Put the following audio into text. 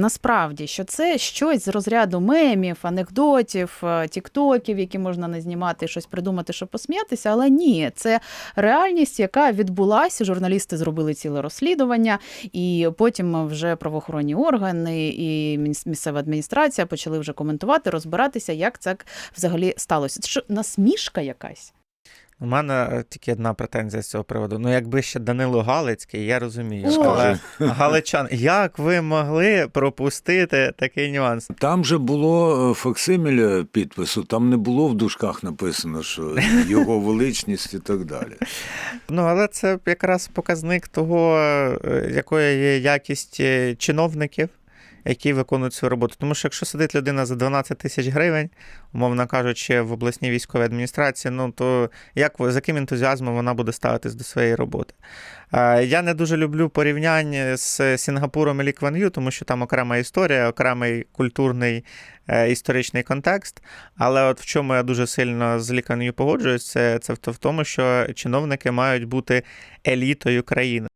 Насправді, що це щось з розряду мемів, анекдотів, е, тіктоків, які можна не знімати, щось придумати, щоб посміятися. Але ні, це реальність, яка відбулася. Журналісти зробили ціле розслідування, і потім вже правоохоронні органи і місцева адміністрація почали вже коментувати, розбиратися, як це взагалі сталося. Це що насмішка якась? У мене е, тільки одна претензія з цього приводу. Ну, якби ще Данило Галицький, я розумію. О. Але Галичан, як ви могли пропустити такий нюанс? Там же було е, факсиміле підпису, там не було в дужках написано, що його величність і так далі. Ну, але це якраз показник того, е, якою є якість чиновників, які виконують свою роботу. Тому що якщо сидить людина за 12 тисяч гривень, умовно кажучи, в обласній військовій адміністрації, ну то як з яким ентузіазмом вона буде ставитись до своєї роботи? Е, Я не дуже люблю порівняння з Сінгапуром і Лі Кван Ю, тому що там окрема історія, окремий культурний е, історичний контекст. Але от в чому я дуже сильно з Лі погоджуюсь, це, це в тому, що чиновники мають бути елітою країни.